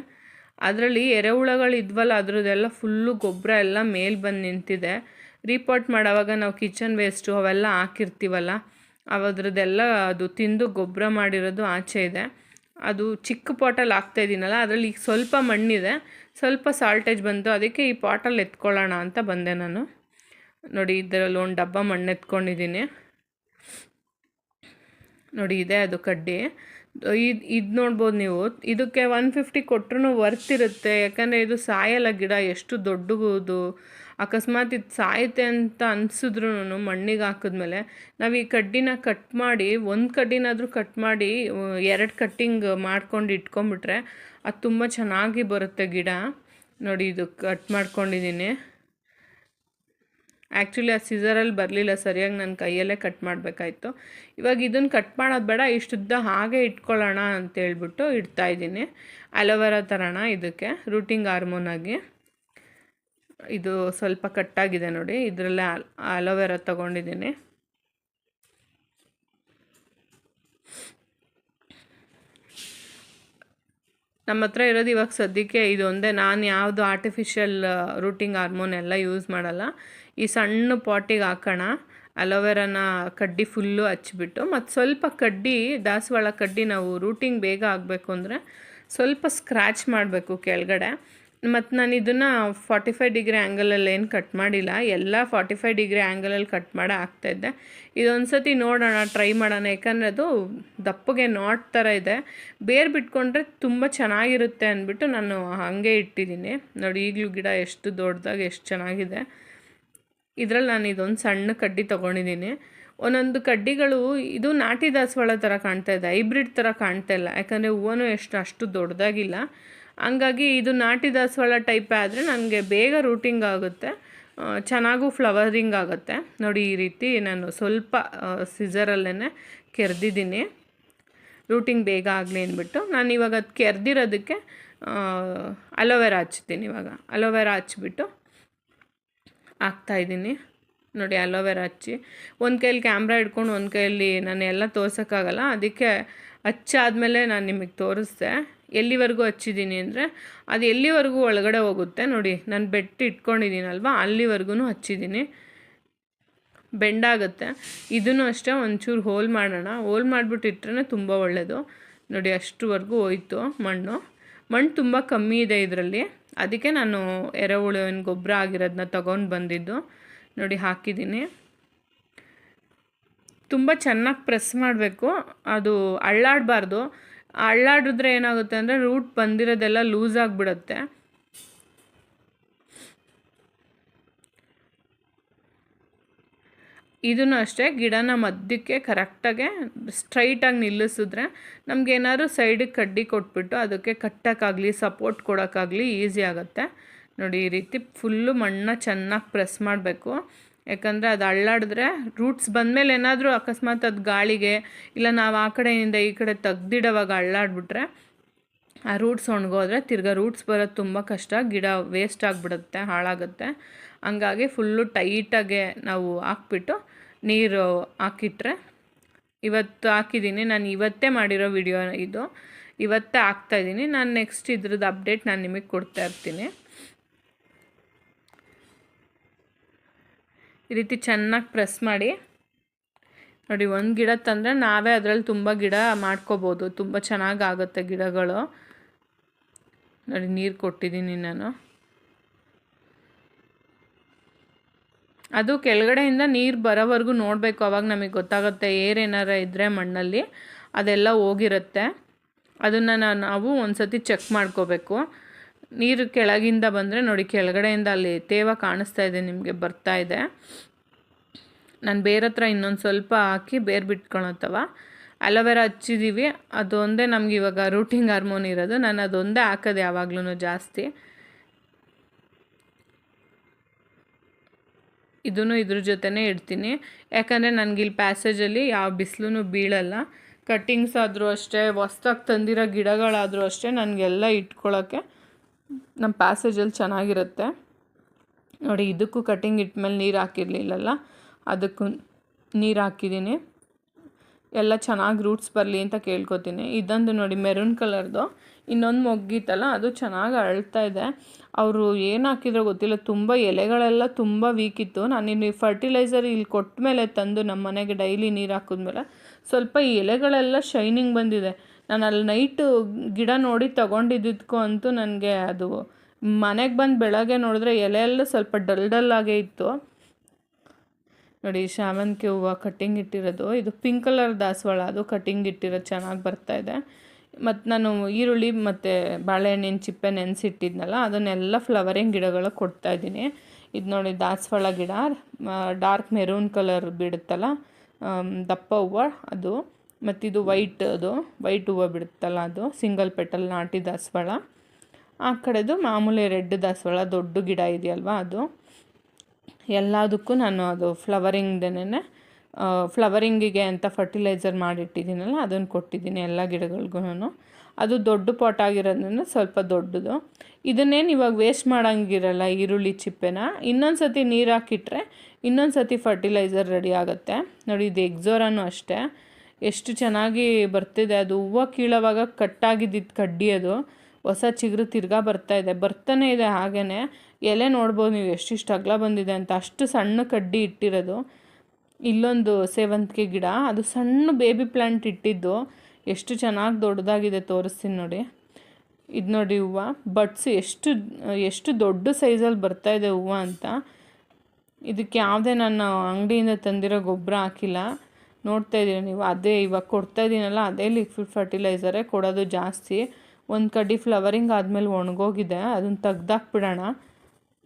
ಅದರಲ್ಲಿ ಎರೆಹುಳಗಳು ಇದ್ವಲ್ಲ, ಅದರದ್ದೆಲ್ಲ ಫುಲ್ಲು ಗೊಬ್ಬರ ಎಲ್ಲ ಮೇಲೆ ಬಂದು ನಿಂತಿದೆ. ರೀಪಾಟ್ ಮಾಡೋವಾಗ ನಾವು ಕಿಚನ್ ವೇಸ್ಟು ಅವೆಲ್ಲ ಹಾಕಿರ್ತೀವಲ್ಲ ಅವದ್ರದ್ದೆಲ್ಲ ಅದು ತಿಂದು ಗೊಬ್ಬರ ಮಾಡಿರೋದು ಆಚೆ ಇದೆ. ಅದು ಚಿಕ್ಕ ಪಾಟಲ್ಲಿ ಹಾಕ್ತಾಯಿದ್ದೀನಲ್ಲ ಅದರಲ್ಲಿ ಈಗ ಸ್ವಲ್ಪ ಮಣ್ಣಿದೆ, ಸ್ವಲ್ಪ ಸಾಲ್ಟೇಜ್ ಬಂತು, ಅದಕ್ಕೆ ಈ ಪಾಟಲ್ಲಿ ಎತ್ಕೊಳ್ಳೋಣ ಅಂತ ಬಂದೆ ನಾನು. ನೋಡಿ, ಇದರಲ್ಲಿ ಒಂದು ಡಬ್ಬ ಮಣ್ಣು ಎತ್ಕೊಂಡಿದ್ದೀನಿ ನೋಡಿ, ಇದೆ ಅದು ಕಡ್ಡಿ. ಇದು ಇದು ನೋಡ್ಬೋದು ನೀವು. ಇದಕ್ಕೆ ಒನ್ ಫಿಫ್ಟಿ ಕೊಟ್ಟರು ವರ್ತ್ ಇರುತ್ತೆ. ಯಾಕಂದರೆ ಇದು ಸಾಯಲ್ಲ ಗಿಡ, ಎಷ್ಟು ದೊಡ್ಡದು ಅಕಸ್ಮಾತ್ ಇದು ಸಾಯುತ್ತೆ ಅಂತ ಅನಿಸಿದ್ರು ಮಣ್ಣಿಗೆ ಹಾಕಿದ್ಮೇಲೆ. ನಾವು ಈ ಕಡ್ಡಿನ ಕಟ್ ಮಾಡಿ, ಒಂದು ಕಡ್ಡಿನಾದರೂ ಕಟ್ ಮಾಡಿ ಎರಡು ಕಟ್ಟಿಂಗ್ ಮಾಡ್ಕೊಂಡು ಇಟ್ಕೊಂಬಿಟ್ರೆ ಅದು ತುಂಬ ಚೆನ್ನಾಗಿ ಬರುತ್ತೆ ಗಿಡ. ನೋಡಿ ಇದು ಕಟ್ ಮಾಡ್ಕೊಂಡಿದ್ದೀನಿ. ಆ್ಯಕ್ಚುಲಿ ಆ ಸಿಸರಲ್ಲಿ ಬರಲಿಲ್ಲ. ಸರಿಯಾಗಿ ನನ್ನ ಕೈಯಲ್ಲೇ ಕಟ್ ಮಾಡಬೇಕಾಯ್ತು. ಇವಾಗ ಇದನ್ನು ಕಟ್ ಮಾಡೋದು ಬೇಡ. ಇಷ್ಟುದ್ದ ಹಾಗೆ ಇಟ್ಕೊಳ್ಳೋಣ ಅಂತೇಳ್ಬಿಟ್ಟು ಇಡ್ತಾಯಿದ್ದೀನಿ ಅಲೋವೆರಾ ತರೋಣ ಇದಕ್ಕೆ. ರೂಟಿಂಗ್ ಹಾರ್ಮೋನಾಗಿ ಇದು ಸ್ವಲ್ಪ ಕಟ್ಟಾಗಿದೆ ನೋಡಿ. ಇದರಲ್ಲೇ ಅಲೋವೆರಾ ತೊಗೊಂಡಿದ್ದೀನಿ. ನಮ್ಮ ಹತ್ರ ಇರೋದು ಇವಾಗ ಸದ್ಯಕ್ಕೆ ಇದೊಂದೇ. ನಾನು ಯಾವುದು ಆರ್ಟಿಫಿಷಿಯಲ್ ರೂಟಿಂಗ್ ಹಾರ್ಮೋನ್ ಎಲ್ಲ ಯೂಸ್ ಮಾಡಲ್ಲ. ಈ ಸಣ್ಣ ಪಾಟಿಗೆ ಹಾಕೋಣ. ಅಲೋವೆರಾನ ಕಡ್ಡಿ ಫುಲ್ಲು ಹಚ್ಚಿಬಿಟ್ಟು, ಮತ್ತು ಸ್ವಲ್ಪ ಕಡ್ಡಿ, ದಾಸವಾಳ ಕಡ್ಡಿ ನಾವು ರೂಟಿಂಗ್ ಬೇಗ ಆಗಬೇಕು ಅಂದರೆ ಸ್ವಲ್ಪ ಸ್ಕ್ರ್ಯಾಚ್ ಮಾಡಬೇಕು ಕೆಳಗಡೆ. ಮತ್ತು ನಾನು ಇದನ್ನು ಫಾರ್ಟಿ ಫೈವ್ ಡಿಗ್ರಿ ಆ್ಯಂಗಲಲ್ಲಿ ಏನು ಕಟ್ ಮಾಡಿಲ್ಲ. ಎಲ್ಲ ಫಾರ್ಟಿ ಫೈವ್ ಡಿಗ್ರಿ ಆ್ಯಂಗಲಲ್ಲಿ ಕಟ್ ಮಾಡಿ ಆಗ್ತಾಯಿದ್ದೆ ಇದೊಂದು. ಸತಿ ನೋಡೋಣ ಟ್ರೈ ಮಾಡೋಣ. ಯಾಕಂದರೆ ಅದು ದಪ್ಪಗೆ ನಾಟ್ ಥರ ಇದೆ. ಬೇರೆ ಬಿಟ್ಕೊಂಡ್ರೆ ತುಂಬ ಚೆನ್ನಾಗಿರುತ್ತೆ ಅಂದ್ಬಿಟ್ಟು ನಾನು ಹಾಗೆ ಇಟ್ಟಿದ್ದೀನಿ. ನೋಡಿ, ಈಗಲೂ ಗಿಡ ಎಷ್ಟು ದೊಡ್ಡದಾಗ ಎಷ್ಟು ಚೆನ್ನಾಗಿದೆ. ಇದರಲ್ಲಿ ನಾನು ಇದೊಂದು ಸಣ್ಣ ಕಡ್ಡಿ ತೊಗೊಂಡಿದ್ದೀನಿ. ಒಂದೊಂದು ಕಡ್ಡಿಗಳು, ಇದು ನಾಟಿ ದಾಸವಾಳ ಥರ ಕಾಣ್ತಾ ಇದೆ. ಹೈಬ್ರಿಡ್ ಥರ ಕಾಣ್ತಾ ಇಲ್ಲ. ಯಾಕಂದರೆ ಹೂವನು ಎಷ್ಟು, ಅಷ್ಟು ದೊಡ್ಡದಾಗಿಲ್ಲ ಹಂಗಾಗಿ ಇದು ನಾಟಿ ದಾಸವಾಳ ಟೈಪ್ ಆದರೆ ನನಗೆ ಬೇಗ ರೂಟಿಂಗ್ ಆಗುತ್ತೆ. ಚೆನ್ನಾಗೂ ಫ್ಲವರಿಂಗ್ ಆಗುತ್ತೆ. ನೋಡಿ ಈ ರೀತಿ ನಾನು ಸ್ವಲ್ಪ ಸಿಸರಲ್ಲೇ ಕೆರೆದಿದ್ದೀನಿ. ರೂಟಿಂಗ್ ಬೇಗ ಆಗಲಿ ಅಂದ್ಬಿಟ್ಟು ನಾನು ಇವಾಗ ಅದು ಕೆರೆದಿರೋದಕ್ಕೆ ಅಲೋವೆರಾ ಹಚ್ತೀನಿ ಇವಾಗ. ಅಲೋವೆರಾ ಹಚ್ಬಿಟ್ಟು ಹಾಕ್ತಾಯಿದ್ದೀನಿ ನೋಡಿ ಅಲೋವೆರಾ ಹಚ್ಚಿ, ಒಂದು ಕೈಯಲ್ಲಿ ಕ್ಯಾಮ್ರಾ ಹಿಡ್ಕೊಂಡು ಒಂದು ಕೈಯಲ್ಲಿ ನಾನು ಎಲ್ಲ ತೋರ್ಸೋಕ್ಕಾಗಲ್ಲ. ಅದಕ್ಕೆ ಹಚ್ಚಾದಮೇಲೆ ನಾನು ನಿಮಗೆ ತೋರಿಸ್ದೆ. ಎಲ್ಲಿವರೆಗೂ ಹಚ್ಚಿದ್ದೀನಿ ಅಂದರೆ ಅದು ಎಲ್ಲಿವರೆಗೂ ಒಳಗಡೆ ಹೋಗುತ್ತೆ ನೋಡಿ, ನಾನು ಬೆಟ್ಟ ಇಟ್ಕೊಂಡಿದ್ದೀನಲ್ವ ಅಲ್ಲಿವರೆಗೂ ಹಚ್ಚಿದ್ದೀನಿ. ಬೆಂಡಾಗುತ್ತೆ. ಇದನ್ನು ಅಷ್ಟೇ ಒಂಚೂರು ಹೋಲ್ ಮಾಡೋಣ. ಹೋಲ್ ಮಾಡಿಬಿಟ್ಟು ಇಟ್ರೆ ತುಂಬ ಒಳ್ಳೆಯದು ನೋಡಿ, ಅಷ್ಟುವರೆಗೂ ಹೋಯ್ತು ಮಣ್ಣು. ಮಣ್ಣು ತುಂಬ ಕಮ್ಮಿ ಇದೆ ಇದರಲ್ಲಿ. ಅದಕ್ಕೆ ನಾನು ಎರೆಹುಳುವಿನ ಗೊಬ್ಬರ ಆಗಿರೋದನ್ನ ತೊಗೊಂಡು ಬಂದಿದ್ದು. ನೋಡಿ, ಹಾಕಿದ್ದೀನಿ. ತುಂಬ ಚೆನ್ನಾಗಿ ಪ್ರೆಸ್ ಮಾಡಬೇಕು. ಅದು ಅಳ್ಳಾಡಬಾರ್ದು. ಅಳ್ಳಾಡಿದ್ರೆ ಏನಾಗುತ್ತೆ ಅಂದರೆ ರೂಟ್ ಬಂದಿರೋದೆಲ್ಲ ಲೂಸ್ ಆಗಿಬಿಡುತ್ತೆ. ಇದನ್ನು ಅಷ್ಟೇ ಗಿಡನ ಮಧ್ಯಕ್ಕೆ ಕರೆಕ್ಟಾಗೆ ಸ್ಟ್ರೈಟಾಗಿ ನಿಲ್ಲಿಸಿದ್ರೆ ನಮಗೇನಾದ್ರು ಸೈಡಿಗೆ ಕಡ್ಡಿ ಕೊಟ್ಬಿಟ್ಟು ಅದಕ್ಕೆ ಕಟ್ಟೋಕ್ಕಾಗಲಿ ಸಪೋರ್ಟ್ ಕೊಡೋಕ್ಕಾಗಲಿ ಈಸಿ ಆಗುತ್ತೆ. ನೋಡಿ ಈ ರೀತಿ ಫುಲ್ಲು ಮಣ್ಣನ್ನ ಚೆನ್ನಾಗಿ ಪ್ರೆಸ್ ಮಾಡಬೇಕು. ಯಾಕಂದರೆ ಅದು ಅಳ್ಳಾಡಿದ್ರೆ ರೂಟ್ಸ್ ಬಂದಮೇಲೆ ಏನಾದರೂ ಅಕಸ್ಮಾತ್ ಅದು ಗಾಳಿಗೆ ಇಲ್ಲ ನಾವು ಆ ಕಡೆಯಿಂದ ಈ ಕಡೆ ತೆಗ್ದಿಡೋವಾಗ ಅಳ್ಳಾಡ್ಬಿಟ್ರೆ ಆ ರೂಟ್ಸ್ ಒಣಗೋದ್ರೆ ತಿರ್ಗಾ ರೂಟ್ಸ್ ಬರೋದು ತುಂಬ ಕಷ್ಟ, ಗಿಡ ವೇಸ್ಟ್ ಆಗಿಬಿಡುತ್ತೆ, ಹಾಳಾಗುತ್ತೆ. ಹಂಗಾಗಿ ಫುಲ್ಲು ಟೈಟಾಗೆ ನಾವು ಹಾಕ್ಬಿಟ್ಟು ನೀರು ಹಾಕಿಟ್ರೆ ಇವತ್ತು ಹಾಕಿದ್ದೀನಿ ನಾನು ಇವತ್ತೇ ಮಾಡಿರೋ ವಿಡಿಯೋ ಇದು. ಇವತ್ತೇ ಹಾಕ್ತಾಯಿದ್ದೀನಿ ನಾನು ನೆಕ್ಸ್ಟ್ ಇದ್ರದ್ದು ಅಪ್ಡೇಟ್ ನಾನು ನಿಮಗೆ ಕೊಡ್ತಾ ಇರ್ತೀನಿ. ಈ ರೀತಿ ಚೆನ್ನಾಗಿ ಪ್ರೆಸ್ ಮಾಡಿ. ನೋಡಿ, ಒಂದು ಗಿಡ ತಂದರೆ ನಾವೇ ಅದರಲ್ಲಿ ತುಂಬ ಗಿಡ ಮಾಡ್ಕೋಬೋದು. ತುಂಬ ಚೆನ್ನಾಗಿ ಆಗುತ್ತೆ ಗಿಡಗಳು. ನೋಡಿ, ನೀರು ಕೊಟ್ಟಿದ್ದೀನಿ ನಾನು. ಅದು ಕೆಳಗಡೆಯಿಂದ ನೀರು ಬರೋವರೆಗೂ ನೋಡಬೇಕು, ಅವಾಗ ನಮಗೆ ಗೊತ್ತಾಗುತ್ತೆ ಏರೇನಾರ ಇದ್ದರೆ ಮಣ್ಣಲ್ಲಿ. ಅದೆಲ್ಲ ಹೋಗಿರುತ್ತೆ. ಅದನ್ನು ನಾವು ಒಂದು ಸತಿ ಚೆಕ್ ಮಾಡ್ಕೋಬೇಕು. ನೀರು ಕೆಳಗಿಂದ ಬಂದರೆ ನೋಡಿ, ಕೆಳಗಡೆಯಿಂದ ಅಲ್ಲಿ ತೇವ ಕಾಣಿಸ್ತಾ ಇದೆ, ನಿಮಗೆ ಬರ್ತಾ ಇದೆ. ನಾನು ಬೇರೆ ಹತ್ರ ಇನ್ನೊಂದು ಸ್ವಲ್ಪ ಹಾಕಿ ಬೇರೆ ಬಿಟ್ಕೊಳತ್ತವ. ಅಲೋವೆರಾ ಹಚ್ಚಿದ್ದೀವಿ ಅದೊಂದೇ ನಮ್ಗೆ ಇವಾಗ ರೂಟಿಂಗ್ ಹಾರ್ಮೋನ್ ಇರೋದು. ನಾನು ಅದೊಂದೇ ಹಾಕೋದು ಯಾವಾಗ್ಲೂ ಜಾಸ್ತಿ. ಇದನ್ನು ಇದ್ರ ಜೊತೆನೇ ಇಡ್ತೀನಿ. ಯಾಕಂದರೆ ನನಗೆ ಇಲ್ಲಿ ಪ್ಯಾಸೇಜಲ್ಲಿ ಯಾವ ಬಿಸಿಲೂ ಬೀಳಲ್ಲ. ಕಟ್ಟಿಂಗ್ಸ್ ಆದರೂ ಅಷ್ಟೇ, ಹೊಸ್ದಾಗಿ ತಂದಿರೋ ಗಿಡಗಳಾದರೂ ಅಷ್ಟೇ ನನಗೆಲ್ಲ ಇಟ್ಕೊಳ್ಳೋಕ್ಕೆ ನಮ್ಮ ಪ್ಯಾಸೇಜಲ್ಲಿ ಚೆನ್ನಾಗಿರುತ್ತೆ. ನೋಡಿ, ಇದಕ್ಕೂ ಕಟ್ಟಿಂಗ್ ಇಟ್ಮೇಲೆ ನೀರು ಹಾಕಿರಲಿಲ್ಲಲ್ಲ? ಅದಕ್ಕೂ ನೀರು ಹಾಕಿದ್ದೀನಿ. ಎಲ್ಲ ಚೆನ್ನಾಗಿ ರೂಟ್ಸ್ ಬರಲಿ ಅಂತ ಕೇಳ್ಕೊತೀನಿ. ಇದೊಂದು ನೋಡಿ ಮೆರೂನ್ ಕಲರ್ದು ಇನ್ನೊಂದು ಮೊಗ್ಗಿತ್ತಲ್ಲ, ಅದು ಚೆನ್ನಾಗಿ ಅಳ್ತಾ ಇದೆ. ಅವರು ಏನು ಹಾಕಿದ್ರೋ ಗೊತ್ತಿಲ್ಲ, ತುಂಬ ಎಲೆಗಳೆಲ್ಲ ತುಂಬ ವೀಕ್ ಇತ್ತು. ನಾನು ಇನ್ನು ಫರ್ಟಿಲೈಸರ್ ಇಲ್ಲಿ ಕೊಟ್ಟ ಮೇಲೆ ತಂದು ನಮ್ಮ ಮನೆಗೆ ಡೈಲಿ ನೀರು ಹಾಕಿದ್ಮೇಲೆ ಸ್ವಲ್ಪ ಈ ಎಲೆಗಳೆಲ್ಲ ಶೈನಿಂಗ್ ಬಂದಿದೆ. ನಾನು ಅಲ್ಲಿ ನೈಟು ಗಿಡ ನೋಡಿ ತೊಗೊಂಡಿದ್ದಕ್ಕೂ ಅಂತೂ ನನಗೆ ಅದು ಮನೆಗೆ ಬಂದು ಬೆಳಗ್ಗೆ ನೋಡಿದ್ರೆ ಎಲೆ ಎಲ್ಲ ಸ್ವಲ್ಪ ಡಲ್ ಡಲ್ ಆಗೇ ಇತ್ತು. ನೋಡಿ ಶಾವಂತಿಗೆ ಹೂವು ಕಟ್ಟಿಂಗ್ ಇಟ್ಟಿರೋದು. ಇದು ಪಿಂಕ್ ಕಲರ್ ದಾಸವಾಳ. ಅದು ಕಟ್ಟಿಂಗ್ ಇಟ್ಟಿರೋದು. ಚೆನ್ನಾಗಿ ಬರ್ತಾಯಿದೆ ಮತ್ತು ನಾನು ಈರುಳ್ಳಿ ಮತ್ತು ಬಾಳೆಹಣ್ಣಿನ ಚಿಪ್ಪೆ ನೆನೆಸಿಟ್ಟಿದ್ನಲ್ಲ, ಅದನ್ನೆಲ್ಲ ಫ್ಲವರಿಂಗ್ ಗಿಡಗಳು ಕೊಡ್ತಾಯಿದ್ದೀನಿ ಇದು ನೋಡಿ ದಾಸವಾಳ ಗಿಡ. ಡಾರ್ಕ್ ಮೆರೂನ್ ಕಲರ್ ಬಿಡುತ್ತಲ್ಲ ದಪ್ಪ ಹೂವು ಅದು. ಮತ್ತು ಇದು ವೈಟ್ ಅದು ವೈಟ್ ಹೂವು ಬಿಡುತ್ತಲ್ಲ ಅದು ಸಿಂಗಲ್ ಪೆಟಲ್ ನಾಟಿ ದಾಸವಾಳ. ಆ ಕಡೆದು ಮಾಮೂಲಿ ರೆಡ್ ದಾಸವಾಳ, ದೊಡ್ಡ ಗಿಡ ಇದೆಯಲ್ವ ಅದು. ಎಲ್ಲದಕ್ಕೂ ನಾನು ಅದು ಫ್ಲವರಿಂಗ್ದೇನೆ ಫ್ಲವರಿಂಗಿಗೆ ಅಂತ ಫರ್ಟಿಲೈಸರ್ ಮಾಡಿಟ್ಟಿದ್ದೀನಲ್ಲ, ಅದನ್ನು ಕೊಟ್ಟಿದ್ದೀನಿ ಎಲ್ಲ ಗಿಡಗಳಿಗೂ ಅದು ದೊಡ್ಡ ಪಾಟ್ ಆಗಿರೋದ್ರಿಂದ ಸ್ವಲ್ಪ ದೊಡ್ಡದು. ಇದನ್ನೇನು ಇವಾಗ ವೇಸ್ಟ್ ಮಾಡೋಂಗಿರಲ್ಲ ಈರುಳ್ಳಿ ಚಿಪ್ಪೆನ. ಇನ್ನೊಂದು ಸತಿ ನೀರು ಹಾಕಿಟ್ರೆ ಇನ್ನೊಂದು ಸತಿ ಫರ್ಟಿಲೈಸರ್ ರೆಡಿ ಆಗುತ್ತೆ. ನೋಡಿ, ಇದು ಎಕ್ಸೋರಾನು ಅಷ್ಟೇ. ಎಷ್ಟು ಚೆನ್ನಾಗಿ ಬರ್ತಿದೆ. ಅದು ಹೂವು ಕೀಳೋವಾಗ ಕಟ್ಟಾಗಿದ್ದಿದ್ದು ಕಡ್ಡಿ ಅದು. ಹೊಸ ಚಿಗುರು ತಿರ್ಗಾ ಬರ್ತಾ ಇದೆ. ಬರ್ತಾನೆ ಇದೆ ಹಾಗೇ ಎಲೆ ನೋಡ್ಬೋದು ನೀವು ಎಷ್ಟಿಷ್ಟು ಅಗಲ ಬಂದಿದೆ ಅಂತ. ಅಷ್ಟು ಸಣ್ಣ ಕಡ್ಡಿ ಇಟ್ಟಿರೋದು. ಇಲ್ಲೊಂದು ಸೇವಂತಿಗೆ ಗಿಡ. ಅದು ಸಣ್ಣ ಬೇಬಿ ಪ್ಲ್ಯಾಂಟ್ ಇಟ್ಟಿದ್ದು. ಎಷ್ಟು ಚೆನ್ನಾಗಿ ದೊಡ್ಡದಾಗಿದೆ ತೋರಿಸ್ತೀನಿ ನೋಡಿ. ಇದು ನೋಡಿ ಹೂವು. ಬಟ್ಸ್ ಎಷ್ಟು ಎಷ್ಟು ದೊಡ್ಡ ಸೈಜಲ್ಲಿ ಬರ್ತಾಯಿದೆ ಹೂವು ಅಂತ. ಇದಕ್ಕೆ ಯಾವುದೇ ನಾನು ಅಂಗಡಿಯಿಂದ ತಂದಿರೋ ಗೊಬ್ಬರ ಹಾಕಿಲ್ಲ. ನೋಡ್ತಾ ಇದ್ದೀರ ನೀವು? ಅದೇ ಇವಾಗ ಕೊಡ್ತಾ ಇದ್ದೀನಲ್ಲ ಅದೇ ಲಿಕ್ವಿಡ್ ಫರ್ಟಿಲೈಸರೇ ಕೊಡೋದು ಜಾಸ್ತಿ. ಒಂದು ಕಡ್ಡಿ ಫ್ಲವರಿಂಗ್ ಆದಮೇಲೆ ಒಣಗೋಗಿದೆ, ಅದನ್ನು ತೆಗ್ದಾಕ್ಬಿಡೋಣ.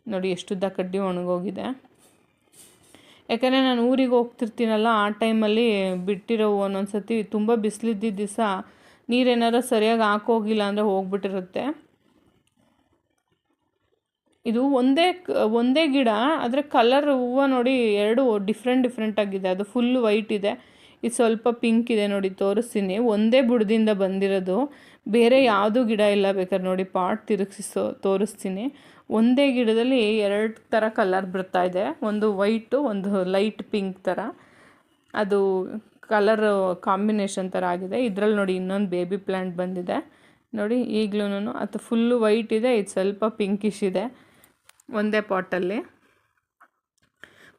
ನೋಡಿ ಎಷ್ಟುದ್ದ ಕಡ್ಡಿ ಒಣಗೋಗಿದೆ. ಯಾಕಂದರೆ ನಾನು ಊರಿಗೆ ಹೋಗ್ತಿರ್ತೀನಲ್ಲ, ಆ ಟೈಮಲ್ಲಿ ಬಿಟ್ಟಿರೋ ಒಂದೊಂದು ಸತಿ ತುಂಬ ಬಿಸಿಲಿದ್ದ ದಿವಸ ನೀರೇನಾರು ಸರಿಯಾಗಿ ಹಾಕೋಗಿಲ್ಲ ಅಂದರೆ ಹೋಗ್ಬಿಟ್ಟಿರುತ್ತೆ. ಇದು ಒಂದೇ ಒಂದೇ ಗಿಡ, ಆದರೆ ಕಲರ್ ಹೂವು ನೋಡಿ ಎರಡು ಡಿಫ್ರೆಂಟ್ ಡಿಫ್ರೆಂಟ್ ಆಗಿದೆ. ಅದು ಫುಲ್ ವೈಟ್ ಇದೆ. ಇದು ಸ್ವಲ್ಪ ಪಿಂಕ್ ಇದೆ ನೋಡಿ, ತೋರಿಸ್ತೀನಿ. ಒಂದೇ ಬುಡದಿಂದ ಬಂದಿರೋದು. ಬೇರೆ ಯಾವುದೂ ಗಿಡ ಇಲ್ಲ ಬೇಕಾದ್ರೆ ನೋಡಿ ಪಾಟ್ ತಿರುಗಿಸೋ ತೋರಿಸ್ತೀನಿ. ಒಂದೇ ಗಿಡದಲ್ಲಿ ಎರಡು ಥರ ಕಲರ್ ಬರ್ತಾ ಇದೆ. ಒಂದು ವೈಟು ಒಂದು ಲೈಟ್ ಪಿಂಕ್ ಥರ ಅದು ಕಲರ್ ಕಾಂಬಿನೇಷನ್ ಥರ ಆಗಿದೆ. ಇದರಲ್ಲಿ ನೋಡಿ ಇನ್ನೊಂದು ಬೇಬಿ ಪ್ಲ್ಯಾಂಟ್ ಬಂದಿದೆ. ನೋಡಿ ಈಗ್ಲೂ ಅದು ಫುಲ್ಲು ವೈಟ್ ಇದೆ, ಇದು ಸ್ವಲ್ಪ ಪಿಂಕಿಶ್ ಇದೆ. ಒಂದೇ ಪಾಟಲ್ಲಿ.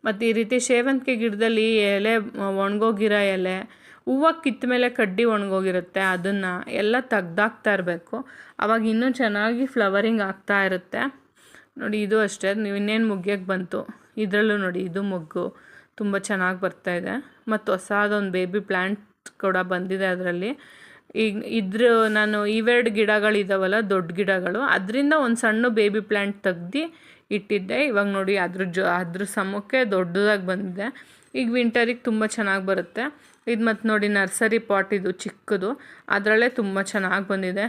ಮತ್ತು ಈ ರೀತಿ ಸೇವಂತಿಗೆ ಗಿಡದಲ್ಲಿ ಎಲೆ ಒಣಗೋಗಿರೋ ಎಲೆ, ಹೂವು ಕಿತ್ತ ಮೇಲೆ ಕಡ್ಡಿ ಒಣಗೋಗಿರುತ್ತೆ, ಅದನ್ನು ಎಲ್ಲ ತೆಗ್ದಾಕ್ತಾ ಇರಬೇಕು. ಆವಾಗ ಇನ್ನೂ ಚೆನ್ನಾಗಿ ಫ್ಲವರಿಂಗ್ ಆಗ್ತಾ ಇರುತ್ತೆ. ನೋಡಿ, ಇದು ಅಷ್ಟೇ. ನೀವು ಇನ್ನೇನು ಮುಗ್ಯಕ್ಕೆ ಬಂತು? ಇದರಲ್ಲೂ ನೋಡಿ, ಇದು ಮೊಗ್ಗು ತುಂಬ ಚೆನ್ನಾಗಿ ಬರ್ತಾ ಇದೆ. ಮತ್ತು ಹೊಸದೊಂದು ಬೇಬಿ ಪ್ಲ್ಯಾಂಟ್ ಕೂಡ ಬಂದಿದೆ ಅದರಲ್ಲಿ. ಈಗ ಇದ್ರ, ನಾನು ಇವೆರಡು ಗಿಡಗಳಿದ್ದಾವಲ್ಲ ದೊಡ್ಡ ಗಿಡಗಳು, ಅದರಿಂದ ಒಂದು ಸಣ್ಣ ಬೇಬಿ ಪ್ಲ್ಯಾಂಟ್ ತೆಗ್ದು ಇಟ್ಟಿದ್ದೆ. ಇವಾಗ ನೋಡಿ ಅದ್ರ ಜೊ, ಅದ್ರ ಸಮಕ್ಕೆ ದೊಡ್ಡದಾಗಿ ಬಂದಿದೆ. ಈಗ ವಿಂಟರಿಗೆ ತುಂಬ ಚೆನ್ನಾಗಿ ಬರುತ್ತೆ. ಇದು ಮತ್ತು ನೋಡಿ ನರ್ಸರಿ ಪಾಟ್ ಇದು ಚಿಕ್ಕದು. ಅದರಲ್ಲೇ ತುಂಬ ಚೆನ್ನಾಗಿ ಬಂದಿದೆ.